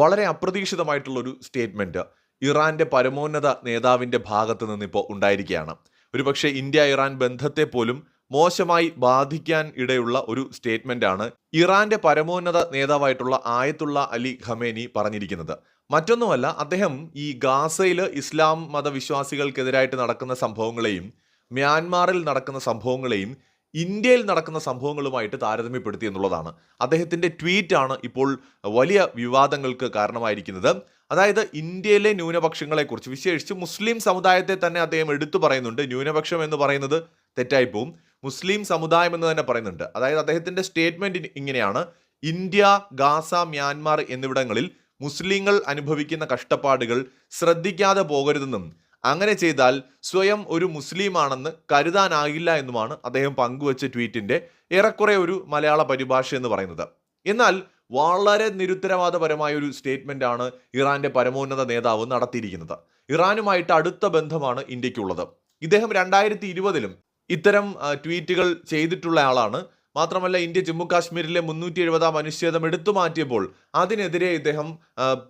വളരെ അപ്രതീക്ഷിതമായിട്ടുള്ള ഒരു സ്റ്റേറ്റ്മെന്റ് ഇറാന്റെ പരമോന്നത നേതാവിന്റെ ഭാഗത്ത് നിന്നിപ്പോൾ ഉണ്ടായിരിക്കുകയാണ്. ഒരുപക്ഷെ ഇന്ത്യ ഇറാൻ ബന്ധത്തെ പോലും മോശമായി ബാധിക്കാൻ ഇടയുള്ള ഒരു സ്റ്റേറ്റ്മെന്റ് ആണ് ഇറാന്റെ പരമോന്നത നേതാവായിട്ടുള്ള ആയത്തുള്ള അലി ഖമേനി പറഞ്ഞിരിക്കുന്നത്. മറ്റൊന്നുമല്ല അദ്ദേഹം ഈ ഗാസയിൽ ഇസ്ലാം മതവിശ്വാസികൾക്കെതിരായിട്ട് നടക്കുന്ന സംഭവങ്ങളെയും മ്യാൻമാറിൽ നടക്കുന്ന സംഭവങ്ങളെയും ഇന്ത്യയിൽ നടക്കുന്ന സംഭവങ്ങളുമായിട്ട് താരതമ്യപ്പെടുത്തി എന്നുള്ളതാണ്. അദ്ദേഹത്തിന്റെ ട്വീറ്റാണ് ഇപ്പോൾ വലിയ വിവാദങ്ങൾക്ക് കാരണമായിരിക്കുന്നത്. അതായത് ഇന്ത്യയിലെ ന്യൂനപക്ഷങ്ങളെക്കുറിച്ച് വിശേഷിച്ച് മുസ്ലിം സമുദായത്തെ തന്നെ അദ്ദേഹം എടുത്തു പറയുന്നുണ്ട്. ന്യൂനപക്ഷം എന്ന് പറയുന്നത് തെറ്റായിപ്പോവും മുസ്ലിം സമുദായം എന്ന് തന്നെ പറയുന്നുണ്ട്. അതായത് അദ്ദേഹത്തിന്റെ സ്റ്റേറ്റ്മെന്റ് ഇങ്ങനെയാണ്. ഇന്ത്യ ഗാസ മ്യാൻമാർ എന്നിവിടങ്ങളിൽ മുസ്ലിങ്ങൾ അനുഭവിക്കുന്ന കഷ്ടപ്പാടുകൾ ശ്രദ്ധിക്കാതെ പോകരുതെന്നും അങ്ങനെ ചെയ്താൽ സ്വയം ഒരു മുസ്ലിമാണെന്ന് കരുതാനാകില്ല എന്നുമാണ് അദ്ദേഹം പങ്കുവച്ച ട്വീറ്റിന്റെ ഏറെക്കുറെ ഒരു മലയാള പരിഭാഷ എന്ന് പറയുന്നത്. എന്നാൽ വളരെ നിരുത്തരവാദപരമായ ഒരു സ്റ്റേറ്റ്മെന്റ് ആണ് ഇറാന്റെ പരമോന്നത നേതാവ് നടത്തിയിരിക്കുന്നത്. ഇറാനുമായിട്ട് അടുത്ത ബന്ധമാണ് ഇന്ത്യക്കുള്ളത്. ഇദ്ദേഹം രണ്ടായിരത്തി ഇരുപതിലും ഇത്തരം ട്വീറ്റുകൾ ചെയ്തിട്ടുള്ള ആളാണ്. മാത്രമല്ല ഇന്ത്യ ജമ്മു കാശ്മീരിലെ മുന്നൂറ്റി എഴുപതാം അനുച്ഛേദം എടുത്തു മാറ്റിയപ്പോൾ അതിനെതിരെ ഇദ്ദേഹം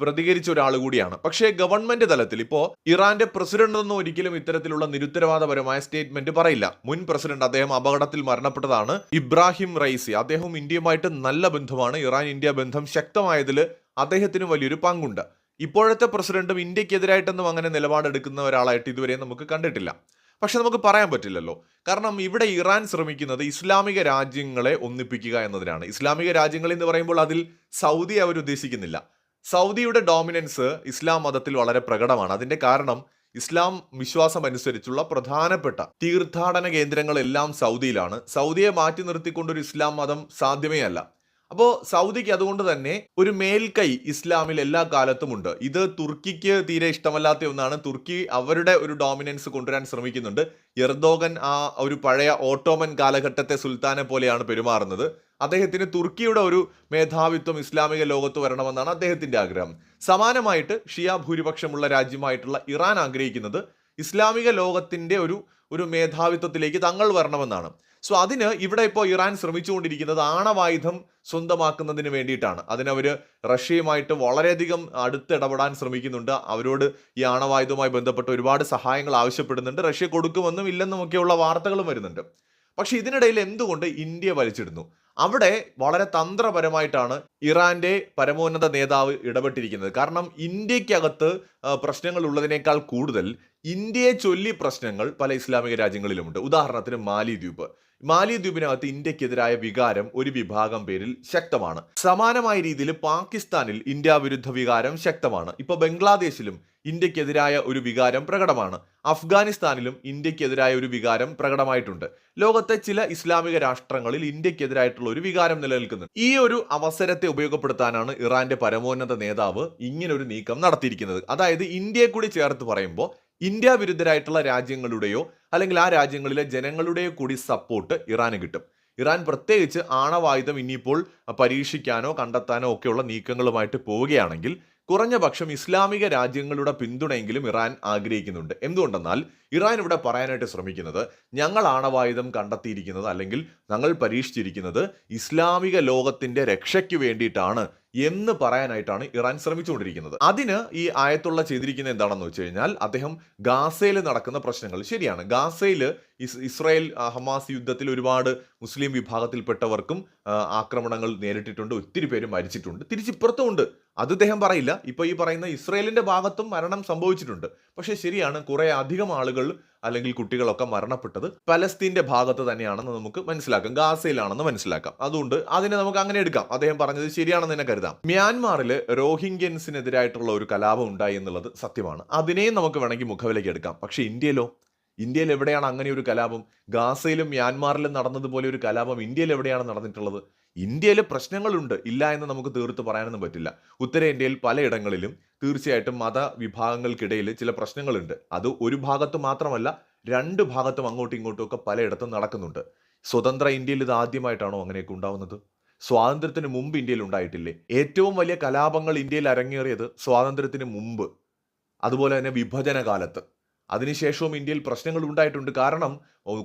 പ്രതികരിച്ച ഒരാൾ കൂടിയാണ്. പക്ഷേ ഗവൺമെന്റ് തലത്തിൽ ഇപ്പോ ഇറാന്റെ പ്രസിഡന്റ് ഒന്നും ഒരിക്കലും ഇത്തരത്തിലുള്ള നിരുത്തരവാദപരമായ സ്റ്റേറ്റ്മെന്റ് പറയില്ല. മുൻ പ്രസിഡന്റ് അദ്ദേഹം അപകടത്തിൽ മരണപ്പെട്ടതാണ് ഇബ്രാഹിം റൈസി അദ്ദേഹവും ഇന്ത്യയുമായിട്ട് നല്ല ബന്ധമാണ്. ഇറാൻ ഇന്ത്യ ബന്ധം ശക്തമായതിൽ അദ്ദേഹത്തിന് വലിയൊരു പങ്കുണ്ട്. ഇപ്പോഴത്തെ പ്രസിഡന്റും ഇന്ത്യക്കെതിരായിട്ടൊന്നും അങ്ങനെ നിലപാടെടുക്കുന്ന ഒരാളായിട്ട് ഇതുവരെ നമുക്ക് കണ്ടിട്ടില്ല. പക്ഷെ നമുക്ക് പറയാൻ പറ്റില്ലല്ലോ. കാരണം ഇവിടെ ഇറാൻ ശ്രമിക്കുന്നത് ഇസ്ലാമിക രാജ്യങ്ങളെ ഒന്നിപ്പിക്കുക എന്നതിനാണ്. ഇസ്ലാമിക രാജ്യങ്ങൾ എന്ന് പറയുമ്പോൾ അതിൽ സൗദി അവർ ഉദ്ദേശിക്കുന്നില്ല. സൗദിയുടെ ഡോമിനൻസ് ഇസ്ലാം മതത്തിൽ വളരെ പ്രകടമാണ്. അതിന്റെ കാരണം ഇസ്ലാം വിശ്വാസം അനുസരിച്ചുള്ള പ്രധാനപ്പെട്ട തീർത്ഥാടന കേന്ദ്രങ്ങളെല്ലാം സൗദിയിലാണ്. സൗദിയെ മാറ്റി നിർത്തിക്കൊണ്ടൊരു ഇസ്ലാം മതം സാധ്യമേ അല്ല. അപ്പോൾ സൗദിക്ക് അതുകൊണ്ട് തന്നെ ഒരു മേൽക്കൈ ഇസ്ലാമിൽ എല്ലാ കാലത്തും ഉണ്ട്. ഇത് തുർക്കിക്ക് തീരെ ഇഷ്ടമല്ലാത്ത ഒന്നാണ്. തുർക്കി അവരുടെ ഒരു ഡോമിനൻസ് കൊണ്ടുവരാൻ ശ്രമിക്കുന്നുണ്ട്. എർദോഗൻ ആ ഒരു പഴയ ഓട്ടോമൻ കാലഘട്ടത്തെ സുൽത്താനെ പോലെയാണ് പെരുമാറുന്നത്. അദ്ദേഹത്തിന് തുർക്കിയുടെ ഒരു മേധാവിത്വം ഇസ്ലാമിക ലോകത്ത് വരണമെന്നാണ് അദ്ദേഹത്തിന്റെ ആഗ്രഹം. സമാനമായിട്ട് ഷിയ ഭൂരിപക്ഷമുള്ള രാജ്യമായിട്ടുള്ള ഇറാൻ ആഗ്രഹിക്കുന്നത് ഇസ്ലാമിക ലോകത്തിന്റെ ഒരു ഒരു മേധാവിത്വത്തിലേക്ക് തങ്ങൾ വരണമെന്നാണ്. സോ അതിന് ഇവിടെ ഇപ്പോൾ ഇറാൻ ശ്രമിച്ചുകൊണ്ടിരിക്കുന്നത് ആണവായുധം സ്വന്തമാക്കുന്നതിന് വേണ്ടിയിട്ടാണ്. അതിനവർ റഷ്യയുമായിട്ട് വളരെയധികം അടുത്തിടപെടാൻ ശ്രമിക്കുന്നുണ്ട്. അവരോട് ഈ ആണവായുധവുമായി ബന്ധപ്പെട്ട് ഒരുപാട് സഹായങ്ങൾ ആവശ്യപ്പെടുന്നുണ്ട്. റഷ്യ കൊടുക്കുമെന്നും ഇല്ലെന്നും ഒക്കെയുള്ള വാർത്തകളും വരുന്നുണ്ട്. പക്ഷെ ഇതിനിടയിൽ എന്തുകൊണ്ട് ഇന്ത്യ വലിച്ചിടുന്നു? അവിടെ വളരെ തന്ത്രപരമായിട്ടാണ് ഇറാന്റെ പരമോന്നത നേതാവ് ഇടപെട്ടിരിക്കുന്നത്. കാരണം ഇന്ത്യക്കകത്ത് പ്രശ്നങ്ങൾ ഉള്ളതിനേക്കാൾ കൂടുതൽ ഇന്ത്യയെ ചൊല്ലി പ്രശ്നങ്ങൾ പല ഇസ്ലാമിക രാജ്യങ്ങളിലുമുണ്ട്. ഉദാഹരണത്തിന് മാലിദ്വീപ് മാലിദ്വീപിനകത്ത് ഇന്ത്യക്കെതിരായ വികാരം ഒരു വിഭാഗം പേരിൽ ശക്തമാണ്. സമാനമായ രീതിയിൽ പാകിസ്ഥാനിൽ ഇന്ത്യ വിരുദ്ധ വികാരം ശക്തമാണ്. ഇപ്പൊ ബംഗ്ലാദേശിലും ഇന്ത്യക്കെതിരായ ഒരു വികാരം പ്രകടമാണ്. അഫ്ഗാനിസ്ഥാനിലും ഇന്ത്യക്കെതിരായ ഒരു വികാരം പ്രകടമായിട്ടുണ്ട്. ലോകത്തെ ചില ഇസ്ലാമിക രാഷ്ട്രങ്ങളിൽ ഇന്ത്യക്കെതിരായിട്ടുള്ള ഒരു വികാരം നിലനിൽക്കുന്നുണ്ട്. ഈ ഒരു അവസരത്തെ ഉപയോഗപ്പെടുത്താനാണ് ഇറാന്റെ പരമോന്നത നേതാവ് ഇങ്ങനൊരു നീക്കം നടത്തിയിരിക്കുന്നത്. അതായത് ഇന്ത്യയെ കൂടി ചേർത്ത് പറയുമ്പോൾ ഇന്ത്യ വിരുദ്ധരായിട്ടുള്ള രാജ്യങ്ങളുടെയോ അല്ലെങ്കിൽ ആ രാജ്യങ്ങളിലെ ജനങ്ങളുടെയോ കൂടി സപ്പോർട്ട് ഇറാന് കിട്ടും. ഇറാൻ പ്രത്യേകിച്ച് ആണവായുധം ഇനിയിപ്പോൾ പരീക്ഷിക്കാനോ കണ്ടെത്താനോ ഒക്കെയുള്ള നീക്കങ്ങളുമായിട്ട് പോവുകയാണെങ്കിൽ കുറഞ്ഞ പക്ഷം ഇസ്ലാമിക രാജ്യങ്ങളുടെ പിന്തുണയെങ്കിലും ഇറാൻ ആഗ്രഹിക്കുന്നുണ്ട്. എന്തുകൊണ്ടെന്നാൽ ഇറാൻ ഇവിടെ പറയാനായിട്ട് ശ്രമിക്കുന്നത് ഞങ്ങൾ ആണവായുധം കണ്ടെത്തിയിരിക്കുന്നത് അല്ലെങ്കിൽ ഞങ്ങൾ പരീക്ഷിച്ചിരിക്കുന്നത് ഇസ്ലാമിക ലോകത്തിന്റെ രക്ഷയ്ക്ക് വേണ്ടിയിട്ടാണ് എന്ന് പറയാനായിട്ടാണ് ഇറാൻ ശ്രമിച്ചുകൊണ്ടിരിക്കുന്നത്. അതിന് ഈ ആയത്തുള്ള ചെയ്തിരിക്കുന്നത് എന്താണെന്ന് വെച്ച് കഴിഞ്ഞാൽ അദ്ദേഹം ഗാസയിൽ നടക്കുന്ന പ്രശ്നങ്ങൾ ശരിയാണ്. ഗാസയിൽ ഇസ്രായേൽ ഹമാസ് യുദ്ധത്തിൽ ഒരുപാട് മുസ്ലിം വിഭാഗത്തിൽപ്പെട്ടവർക്കും ആക്രമണങ്ങൾ നേരിട്ടിട്ടുണ്ട്. ഒത്തിരി പേര് മരിച്ചിട്ടുണ്ട്. തിരിച്ചിപ്പുറത്തുമുണ്ട് അത് അദ്ദേഹം പറയില്ല. ഇപ്പൊ ഈ പറയുന്ന ഇസ്രായേലിന്റെ ഭാഗത്തും മരണം സംഭവിച്ചിട്ടുണ്ട്. പക്ഷേ ശരിയാണ് കുറെ അധികം ആളുകൾ അല്ലെങ്കിൽ കുട്ടികളൊക്കെ മരണപ്പെട്ടത് പലസ്തീന്റെ ഭാഗത്ത് തന്നെയാണെന്ന് നമുക്ക് മനസ്സിലാക്കാം. ഗാസയിലാണെന്ന് മനസ്സിലാക്കാം. അതുകൊണ്ട് അതിനെ നമുക്ക് അങ്ങനെ എടുക്കാം. അദ്ദേഹം പറഞ്ഞത് ശരിയാണെന്ന് തന്നെ കരുതാം. മ്യാൻമാറിൽ റോഹിംഗ്യൻസിനെതിരായിട്ടുള്ള ഒരു കലാപം ഉണ്ടായി എന്നുള്ളത് സത്യമാണ്. അതിനെയും നമുക്ക് വേണമെങ്കിൽ മുഖവിലേക്ക് എടുക്കാം. പക്ഷേ ഇന്ത്യയിലോ? ഇന്ത്യയിൽ എവിടെയാണ് അങ്ങനെ ഒരു കലാപം? ഗാസയിലും മ്യാൻമാറിലും നടന്നതുപോലെ ഒരു കലാപം ഇന്ത്യയിൽ എവിടെയാണ് നടന്നിട്ടുള്ളത്? ഇന്ത്യയിൽ പ്രശ്നങ്ങളുണ്ട് ഇല്ല എന്ന് നമുക്ക് തീർത്ത് പറയാനൊന്നും പറ്റില്ല. ഉത്തരേന്ത്യയിൽ പലയിടങ്ങളിലും തീർച്ചയായിട്ടും മതവിഭാഗങ്ങൾക്കിടയിൽ ചില പ്രശ്നങ്ങളുണ്ട്. അത് ഒരു ഭാഗത്ത് മാത്രമല്ല രണ്ട് ഭാഗത്തും അങ്ങോട്ടും ഇങ്ങോട്ടും ഒക്കെ പലയിടത്തും നടക്കുന്നുണ്ട്. സ്വതന്ത്ര ഇന്ത്യയിൽ ഇത് ആദ്യമായിട്ടാണോ അങ്ങനെയൊക്കെ ഉണ്ടാവുന്നത്? സ്വാതന്ത്ര്യത്തിന് മുമ്പ് ഇന്ത്യയിൽ ഉണ്ടായിട്ടില്ലേ? ഏറ്റവും വലിയ കലാപങ്ങൾ ഇന്ത്യയിൽ അരങ്ങേറിയത് സ്വാതന്ത്ര്യത്തിന് മുമ്പ്. അതുപോലെ തന്നെ വിഭജന കാലത്ത് അതിനുശേഷവും ഇന്ത്യയിൽ പ്രശ്നങ്ങൾ ഉണ്ടായിട്ടുണ്ട്. കാരണം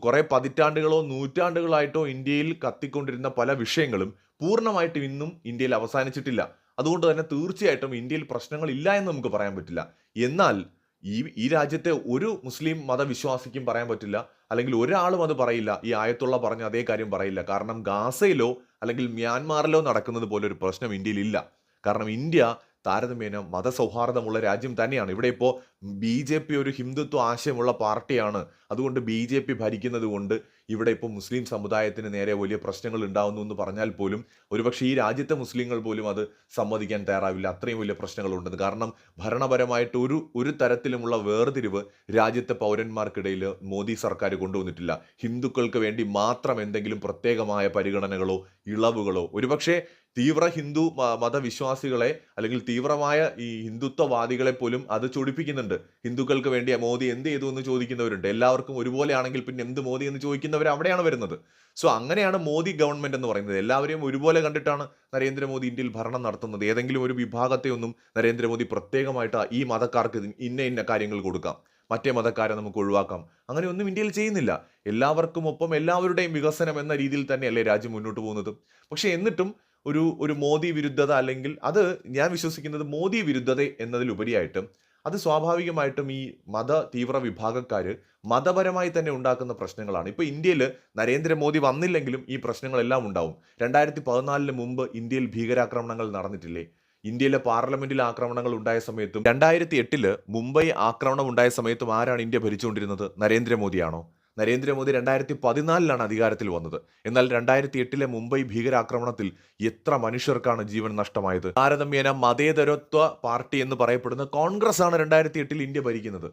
കുറേ പതിറ്റാണ്ടുകളോ നൂറ്റാണ്ടുകളായിട്ടോ ഇന്ത്യയിൽ കത്തിക്കൊണ്ടിരുന്ന പല വിഷയങ്ങളും പൂർണമായിട്ടും ഇന്നും ഇന്ത്യയിൽ അവസാനിച്ചിട്ടില്ല. അതുകൊണ്ട് തന്നെ തീർച്ചയായിട്ടും ഇന്ത്യയിൽ പ്രശ്നങ്ങൾ ഇല്ല എന്ന് നമുക്ക് പറയാൻ പറ്റില്ല. എന്നാൽ ഈ ഈ രാജ്യത്തെ ഒരു മുസ്ലിം മതവിശ്വാസിക്കും പറയാൻ പറ്റില്ല. അല്ലെങ്കിൽ ഒരാളും അത് പറയില്ല. ഈ ആയത്തുള്ള പറഞ്ഞ അതേ കാര്യം പറയില്ല. കാരണം ഗാസയിലോ അല്ലെങ്കിൽ മ്യാൻമാറിലോ നടക്കുന്നത് പോലെ ഒരു പ്രശ്നം ഇന്ത്യയിൽ ഇല്ല. കാരണം ഇന്ത്യ താരതമ്യേന മതസൗഹാർദ്ദമുള്ള രാജ്യം തന്നെയാണ്. ഇവിടെ ഇപ്പോൾ ബി ജെ പി ഒരു ഹിന്ദുത്വ ആശയമുള്ള പാർട്ടിയാണ്. അതുകൊണ്ട് ബി ജെ പി ഭരിക്കുന്നത് കൊണ്ട് ഇവിടെ ഇപ്പോൾ മുസ്ലിം സമുദായത്തിന് നേരെ വലിയ പ്രശ്നങ്ങൾ ഉണ്ടാകുന്നു എന്ന് പറഞ്ഞാൽ പോലും ഒരുപക്ഷെ ഈ രാജ്യത്തെ മുസ്ലിങ്ങൾ പോലും അത് സമ്മതിക്കാൻ തയ്യാറാവില്ല. അത്രയും വലിയ പ്രശ്നങ്ങളുണ്ടെന്ന്. കാരണം ഭരണപരമായിട്ട് ഒരു ഒരു തരത്തിലുമുള്ള വേർതിരിവ് രാജ്യത്തെ പൗരന്മാർക്കിടയിൽ മോദി സർക്കാർ കൊണ്ടുവന്നിട്ടില്ല. ഹിന്ദുക്കൾക്ക് വേണ്ടി മാത്രം എന്തെങ്കിലും പ്രത്യേകമായ പരിഗണനകളോ ഇളവുകളോ ഒരുപക്ഷെ തീവ്ര ഹിന്ദു മതവിശ്വാസികളെ അല്ലെങ്കിൽ തീവ്രമായ ഈ ഹിന്ദുത്വവാദികളെ പോലും അത് ചൊടിപ്പിക്കുന്നുണ്ട്. ഹിന്ദുക്കൾക്ക് വേണ്ടി മോദി എന്ത് ചെയ്തു എന്ന് ചോദിക്കുന്നവരുണ്ട്. എല്ലാവർക്കും ഒരുപോലെ ആണെങ്കിൽ പിന്നെ എന്ത് മോദി എന്ന് ചോദിക്കുന്നവർ അവിടെയാണ് വരുന്നത്. സോ അങ്ങനെയാണ് മോദി ഗവൺമെന്റ് എന്ന് പറയുന്നത്. എല്ലാവരെയും ഒരുപോലെ കണ്ടിട്ടാണ് നരേന്ദ്രമോദി ഇന്ത്യയിൽ ഭരണം നടത്തുന്നത്. ഏതെങ്കിലും ഒരു വിഭാഗത്തെ ഒന്നും നരേന്ദ്രമോദി പ്രത്യേകമായിട്ട് ഈ മതക്കാർക്ക് ഇന്ന ഇന്ന കാര്യങ്ങൾ കൊടുക്കാം. മറ്റേ മതക്കാരെ നമുക്ക് ഒഴിവാക്കാം. അങ്ങനെ ഒന്നും ഇന്ത്യയിൽ ചെയ്യുന്നില്ല. എല്ലാവർക്കും ഒപ്പം എല്ലാവരുടെയും വികസനം എന്ന രീതിയിൽ തന്നെയല്ലേ രാജ്യം മുന്നോട്ട് പോകുന്നത്. പക്ഷേ എന്നിട്ടും ഒരു ഒരു മോദി വിരുദ്ധത അല്ലെങ്കിൽ അത് ഞാൻ വിശ്വസിക്കുന്നത് മോദി വിരുദ്ധത എന്നതിലുപരിയായിട്ടും അത് സ്വാഭാവികമായിട്ടും ഈ മത തീവ്ര വിഭാഗക്കാർ മതപരമായി തന്നെ ഉണ്ടാക്കുന്ന പ്രശ്നങ്ങളാണ്. ഇപ്പോൾ ഇന്ത്യയിൽ നരേന്ദ്രമോദി വന്നില്ലെങ്കിലും ഈ പ്രശ്നങ്ങളെല്ലാം ഉണ്ടാവും. രണ്ടായിരത്തി പതിനാലിന് മുമ്പ് ഇന്ത്യയിൽ ഭീകരാക്രമണങ്ങൾ നടന്നിട്ടില്ലേ? ഇന്ത്യയിലെ പാർലമെന്റിൽ ആക്രമണങ്ങൾ ഉണ്ടായ സമയത്തും രണ്ടായിരത്തി എട്ടിൽ മുംബൈ ആക്രമണം ഉണ്ടായ സമയത്തും ആരാണ് ഇന്ത്യ ഭരിച്ചുകൊണ്ടിരുന്നത്? നരേന്ദ്രമോദിയാണോ? നരേന്ദ്രമോദി രണ്ടായിരത്തി പതിനാലിലാണ് അധികാരത്തിൽ വന്നത്. എന്നാൽ രണ്ടായിരത്തി എട്ടിലെ മുംബൈ ഭീകരാക്രമണത്തിൽ എത്ര മനുഷ്യർക്കാണ് ജീവൻ നഷ്ടമായത്? താരതമ്യേന മതേതരത്വ പാർട്ടി എന്ന് പറയപ്പെടുന്ന കോൺഗ്രസ് ആണ് രണ്ടായിരത്തി എട്ടിൽ ഇന്ത്യ ഭരിക്കുന്നത്.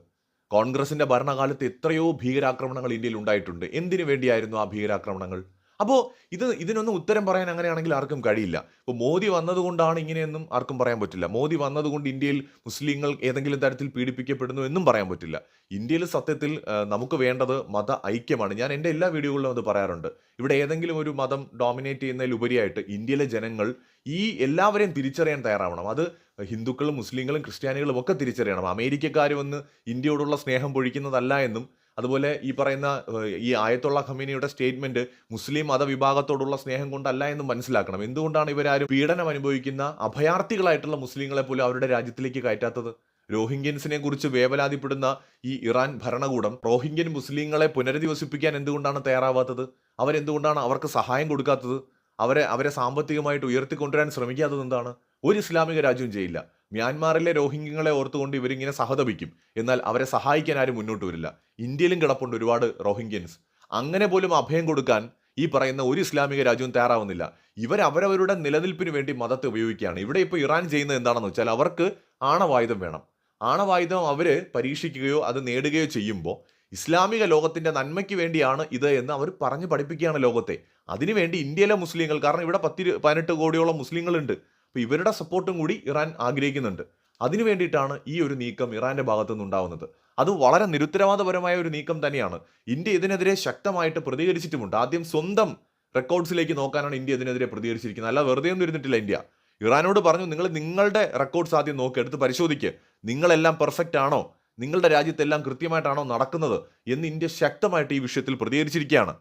കോൺഗ്രസിന്റെ ഭരണകാലത്ത് എത്രയോ ഭീകരാക്രമണങ്ങൾ ഇന്ത്യയിൽ ഉണ്ടായിട്ടുണ്ട്. എന്തിനു വേണ്ടിയായിരുന്നു ആ ഭീകരാക്രമണങ്ങൾ? അപ്പോൾ ഇത് ഇതിനൊന്നും ഉത്തരം പറയാൻ അങ്ങനെയാണെങ്കിൽ ആർക്കും കഴിയില്ല. ഇപ്പോൾ മോദി വന്നതുകൊണ്ടാണ് ഇങ്ങനെയെന്നും ആർക്കും പറയാൻ പറ്റില്ല. മോദി വന്നതുകൊണ്ട് ഇന്ത്യയിൽ മുസ്ലിങ്ങൾ ഏതെങ്കിലും തരത്തിൽ പീഡിപ്പിക്കപ്പെടുന്നു എന്നും പറയാൻ പറ്റില്ല. ഇന്ത്യയിൽ സത്യത്തിൽ നമുക്ക് വേണ്ടത് മത ഐക്യമാണ്. ഞാൻ എന്റെ എല്ലാ വീഡിയോകളിലും അത് പറയാറുണ്ട്. ഇവിടെ ഏതെങ്കിലും ഒരു മതം ഡോമിനേറ്റ് ചെയ്യുന്നതിലുപരിയായിട്ട് ഇന്ത്യയിലെ ജനങ്ങൾ ഈ എല്ലാവരെയും തിരിച്ചറിയാൻ തയ്യാറാവണം. അത് ഹിന്ദുക്കളും മുസ്ലിങ്ങളും ക്രിസ്ത്യാനികളും ഒക്കെ തിരിച്ചറിയണം. അമേരിക്കക്കാർ വന്ന് ഇന്ത്യയോടുള്ള സ്നേഹം പൊഴിക്കുന്നതല്ല എന്നും അതുപോലെ ഈ പറയുന്ന ഈ ആയത്തുള്ള ഖമീനിയുടെ സ്റ്റേറ്റ്മെന്റ് മുസ്ലിം മതവിഭാഗത്തോടുള്ള സ്നേഹം കൊണ്ടല്ല എന്ന് മനസ്സിലാക്കണം. എന്തുകൊണ്ടാണ് ഇവരാരും പീഡനം അനുഭവിക്കുന്ന അഭയാർത്ഥികളായിട്ടുള്ള മുസ്ലിങ്ങളെ പോലും അവരുടെ രാജ്യത്തിലേക്ക് കയറ്റാത്തത്? രോഹിംഗ്യൻസിനെ കുറിച്ച് വേവലാതിപ്പെടുന്ന ഈ ഇറാൻ ഭരണകൂടം റോഹിംഗ്യൻ മുസ്ലിങ്ങളെ പുനരധിവസിപ്പിക്കാൻ എന്തുകൊണ്ടാണ് തയ്യാറാവാത്തത്? അവരെന്തുകൊണ്ടാണ് അവർക്ക് സഹായം കൊടുക്കാത്തത്? അവരെ അവരെ സാമ്പത്തികമായിട്ട് ഉയർത്തിക്കൊണ്ടുവരാൻ ശ്രമിക്കാത്തത് എന്താണ്? ഒരു ഇസ്ലാമിക രാജ്യവും ചെയ്യില്ല. മ്യാൻമാറിലെ രോഹിംഗ്യങ്ങളെ ഓർത്തുകൊണ്ട് ഇവരിങ്ങനെ സഹതപിക്കും. എന്നാൽ അവരെ സഹായിക്കാൻ ആരും മുന്നോട്ട് വരില്ല. ഇന്ത്യയിലും കിടപ്പുണ്ട് ഒരുപാട് റോഹിംഗ്യൻസ്. അങ്ങനെ പോലും അഭയം കൊടുക്കാൻ ഈ പറയുന്ന ഒരു ഇസ്ലാമിക രാജ്യവും തയ്യാറാവുന്നില്ല. ഇവർ അവരവരുടെ നിലനിൽപ്പിന് വേണ്ടി മതത്തെ ഉപയോഗിക്കുകയാണ്. ഇവിടെ ഇപ്പോൾ ഇറാൻ ചെയ്യുന്നത് എന്താണെന്ന് വെച്ചാൽ അവർക്ക് ആണവായുധം വേണം. ആണവായുധം അവർ പരീക്ഷിക്കുകയോ അത് നേടുകയോ ചെയ്യുമ്പോൾ ഇസ്ലാമിക ലോകത്തിന്റെ നന്മയ്ക്ക് വേണ്ടിയാണ് ഇത് എന്ന് അവർ പറഞ്ഞു പഠിപ്പിക്കുകയാണ് ലോകത്തെ. അതിനുവേണ്ടി ഇന്ത്യയിലെ മുസ്ലിങ്ങൾ കാരണം ഇവിടെ പത്തി പതിനെട്ട് കോടിയോളം മുസ്ലിങ്ങളുണ്ട്. അപ്പോൾ ഇവരുടെ സപ്പോർട്ടും കൂടി ഇറാൻ ആഗ്രഹിക്കുന്നുണ്ട്. അതിനു വേണ്ടിയിട്ടാണ് ഈ ഒരു നീക്കം ഇറാന്റെ ഭാഗത്തു നിന്നുണ്ടാവുന്നത് അത് വളരെ നിരുത്തരവാദപരമായ ഒരു നീക്കം തന്നെയാണ്. ഇന്ത്യ ഇതിനെതിരെ ശക്തമായിട്ട് പ്രതികരിച്ചിട്ടുമുണ്ട്. ആദ്യം സ്വന്തം റെക്കോർഡ്സിലേക്ക് നോക്കാനാണ് ഇന്ത്യ ഇതിനെതിരെ പ്രതികരിച്ചിരിക്കുന്നത്. അല്ല വെറുതെ ഒന്നും ഇരുന്നിട്ടില്ല ഇന്ത്യ. ഇറാനോട് പറഞ്ഞു നിങ്ങൾ നിങ്ങളുടെ റെക്കോർഡ്സ് ആദ്യം നോക്കി എടുത്ത് പരിശോധിക്കുക നിങ്ങളെല്ലാം പെർഫെക്റ്റ് ആണോ? നിങ്ങളുടെ രാജ്യത്തെല്ലാം കൃത്യമായിട്ടാണോ നടക്കുന്നത്? എന്ന് ഇന്ത്യ ശക്തമായിട്ട് ഈ വിഷയത്തിൽ പ്രതികരിച്ചിരിക്കുകയാണ്.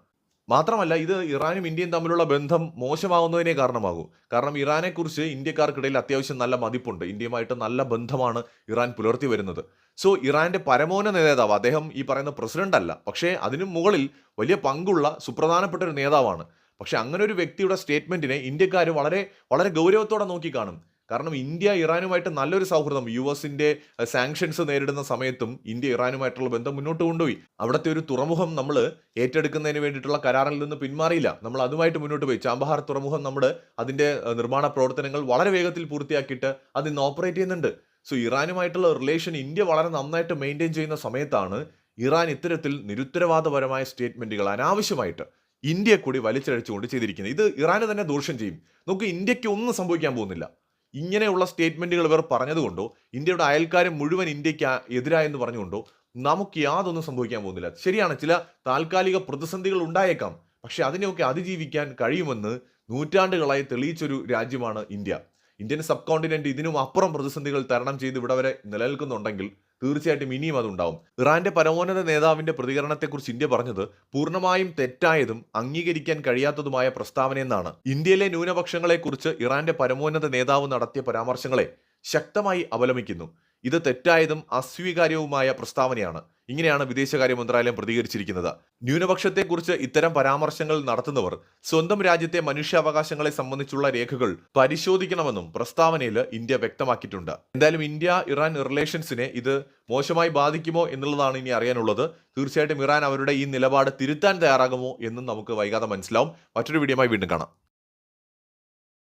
മാത്രമല്ല ഇത് ഇറാനും ഇന്ത്യയും തമ്മിലുള്ള ബന്ധം മോശമാവുന്നതിനെ കാരണമാകും. കാരണം ഇറാനെക്കുറിച്ച് ഇന്ത്യക്കാർക്കിടയിൽ അത്യാവശ്യം നല്ല മതിപ്പുണ്ട്. ഇന്ത്യയുമായിട്ട് നല്ല ബന്ധമാണ് ഇറാൻ പുലർത്തി വരുന്നത്. സോ ഇറാന്റെ പരമോന്നത നേതാവ് അദ്ദേഹം ഈ പറയുന്ന പ്രസിഡന്റ് അല്ല. പക്ഷേ അതിനു മുകളിൽ വലിയ പങ്കുള്ള സുപ്രധാനപ്പെട്ട ഒരു നേതാവാണ്. പക്ഷെ അങ്ങനെ ഒരു വ്യക്തിയുടെ സ്റ്റേറ്റ്മെന്റിനെ ഇന്ത്യക്കാർ വളരെ വളരെ ഗൗരവത്തോടെ നോക്കിക്കാണും. കാരണം ഇന്ത്യ ഇറാനുമായിട്ട് നല്ലൊരു സൗഹൃദം. യു എസിന്റെ സാങ്ഷൻസ് നേരിടുന്ന സമയത്തും ഇന്ത്യ ഇറാനുമായിട്ടുള്ള ബന്ധം മുന്നോട്ട് കൊണ്ടുപോയി. അവിടുത്തെ ഒരു തുറമുഖം നമ്മൾ ഏറ്റെടുക്കുന്നതിന് വേണ്ടിയിട്ടുള്ള കരാറിൽ നിന്ന് പിന്മാറിയില്ല. നമ്മൾ അതുമായിട്ട് മുന്നോട്ട് പോയി. ചാമ്പഹാർ തുറമുഖം നമ്മൾ അതിന്റെ നിർമ്മാണ പ്രവർത്തനങ്ങൾ വളരെ വേഗത്തിൽ പൂർത്തിയാക്കിയിട്ട് അത് ഇന്ന് ഓപ്പറേറ്റ് ചെയ്യുന്നുണ്ട്. സോ ഇറാനുമായിട്ടുള്ള റിലേഷൻ ഇന്ത്യ വളരെ നന്നായിട്ട് മെയിന്റെയിൻ ചെയ്യുന്ന സമയത്താണ് ഇറാൻ ഇത്തരത്തിൽ നിരുത്തരവാദപരമായ സ്റ്റേറ്റ്മെന്റുകൾ അനാവശ്യമായിട്ട് ഇന്ത്യയെ കൂടി വലിച്ചഴച്ചുകൊണ്ട് ചെയ്തിരിക്കുന്നത്. ഇത് ഇറാന് തന്നെ ദോഷം ചെയ്യും. നമുക്ക് ഇന്ത്യയ്ക്ക് ഒന്നും സംഭവിക്കാൻ പോകുന്നില്ല. ഇങ്ങനെയുള്ള സ്റ്റേറ്റ്മെന്റുകൾ ഇവർ പറഞ്ഞതുകൊണ്ടോ ഇന്ത്യയുടെ അയൽക്കാരെ മുഴുവൻ ഇന്ത്യയ്ക്ക് എതിരായെന്ന് പറഞ്ഞുകൊണ്ടോ നമുക്ക് യാതൊന്നും സംഭവിക്കാൻ പോകുന്നില്ല. ശരിയാണ് ചില താൽക്കാലിക പ്രതിസന്ധികൾ ഉണ്ടായേക്കാം പക്ഷേ അതിനെയൊക്കെ അതിജീവിക്കാൻ കഴിയുമെന്ന് നൂറ്റാണ്ടുകളായി തെളിയിച്ചൊരു രാജ്യമാണ് ഇന്ത്യ. ഇന്ത്യൻ സബ് കോണ്ടിനെന്റ് ഇതിനും അപ്പുറം പ്രതിസന്ധികൾ തരണം ചെയ്ത് ഇവിടെ വരെ നിലനിൽക്കുന്നുണ്ടെങ്കിൽ തീർച്ചയായിട്ടും ഇനിയും അതുണ്ടാവും. ഇറാന്റെ പരമോന്നത നേതാവിന്റെ പ്രതികരണത്തെക്കുറിച്ച് ഇന്ത്യ പറഞ്ഞത് പൂർണമായും തെറ്റായതും അംഗീകരിക്കാൻ കഴിയാത്തതുമായ പ്രസ്താവനയെന്നാണ്. ഇന്ത്യയിലെ ന്യൂനപക്ഷങ്ങളെക്കുറിച്ച് ഇറാന്റെ പരമോന്നത നേതാവ് നടത്തിയ പരാമർശങ്ങളെ ശക്തമായി അപലപിക്കുന്നു ഇത് തെറ്റായതും അസ്വീകാര്യവുമായ പ്രസ്താവനയാണ്. ഇങ്ങനെയാണ് വിദേശകാര്യ മന്ത്രാലയം പ്രതികരിച്ചിരിക്കുന്നത്. ന്യൂനപക്ഷത്തെക്കുറിച്ച് ഇത്തരം പരാമർശങ്ങൾ നടത്തുന്നവർ സ്വന്തം രാജ്യത്തെ മനുഷ്യാവകാശങ്ങളെ സംബന്ധിച്ചുള്ള രേഖകൾ പരിശോധിക്കണമെന്നും പ്രസ്താവനയിൽ ഇന്ത്യ വ്യക്തമാക്കിയിട്ടുണ്ട്. എന്തായാലും ഇന്ത്യ ഇറാൻ റിലേഷൻസിനെ ഇത് മോശമായി ബാധിക്കുമോ എന്നുള്ളതാണ് ഇനി അറിയാനുള്ളത്. തീർച്ചയായിട്ടും ഇറാൻ അവരുടെ ഈ നിലപാട് തിരുത്താൻ തയ്യാറാകുമോ എന്നും നമുക്ക് വൈകാതെ മനസ്സിലാവും. മറ്റൊരു വീഡിയോയുമായി വീണ്ടും കാണാം.